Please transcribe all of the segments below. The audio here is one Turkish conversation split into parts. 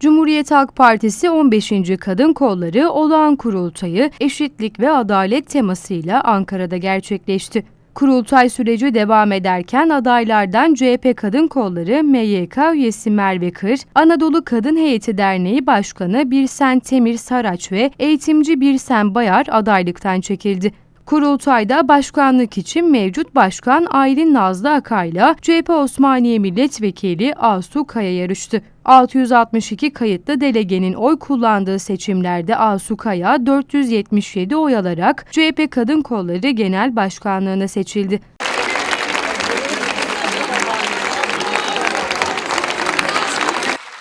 Cumhuriyet Halk Partisi 15. Kadın Kolları Olağan Kurultayı Eşitlik ve Adalet temasıyla Ankara'da gerçekleşti. Kurultay süreci devam ederken adaylardan CHP Kadın Kolları MYK üyesi Merve Kır, Anadolu Kadın Heyeti Derneği Başkanı Birsen Temir Saraç ve eğitimci Birsen Bayar adaylıktan çekildi. Kurultayda başkanlık için mevcut başkan Aylin Nazlı Akay'la CHP Osmaniye Milletvekili Asu Kaya yarıştı. 662 kayıtlı delegenin oy kullandığı seçimlerde Asu Kaya 477 oy alarak CHP Kadın Kolları Genel Başkanlığına seçildi.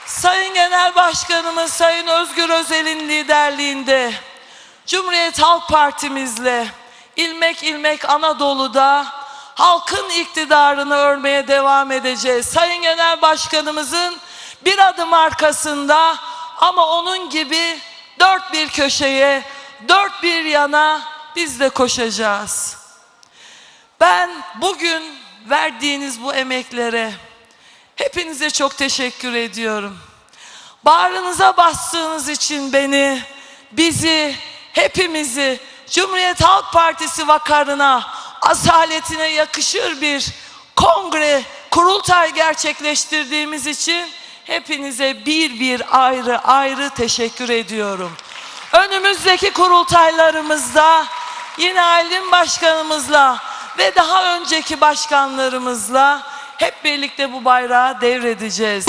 Sayın Genel Başkanımız Sayın Özgür Özel'in liderliğinde Cumhuriyet Halk Partimizle ilmek ilmek Anadolu'da halkın iktidarını örmeye devam edeceğiz. Sayın Genel Başkanımızın bir adım arkasında ama onun gibi dört bir köşeye, dört bir yana biz de koşacağız. Ben bugün verdiğiniz bu emeklere hepinize çok teşekkür ediyorum. Bağrınıza bastığınız için beni, bizi, hepimizi Cumhuriyet Halk Partisi vakarına, asaletine yakışır bir kongre, kurultay gerçekleştirdiğimiz için hepinize bir bir ayrı ayrı teşekkür ediyorum. Önümüzdeki kurultaylarımızda yine Aylin Başkanımızla ve daha önceki başkanlarımızla hep birlikte bu bayrağı devredeceğiz.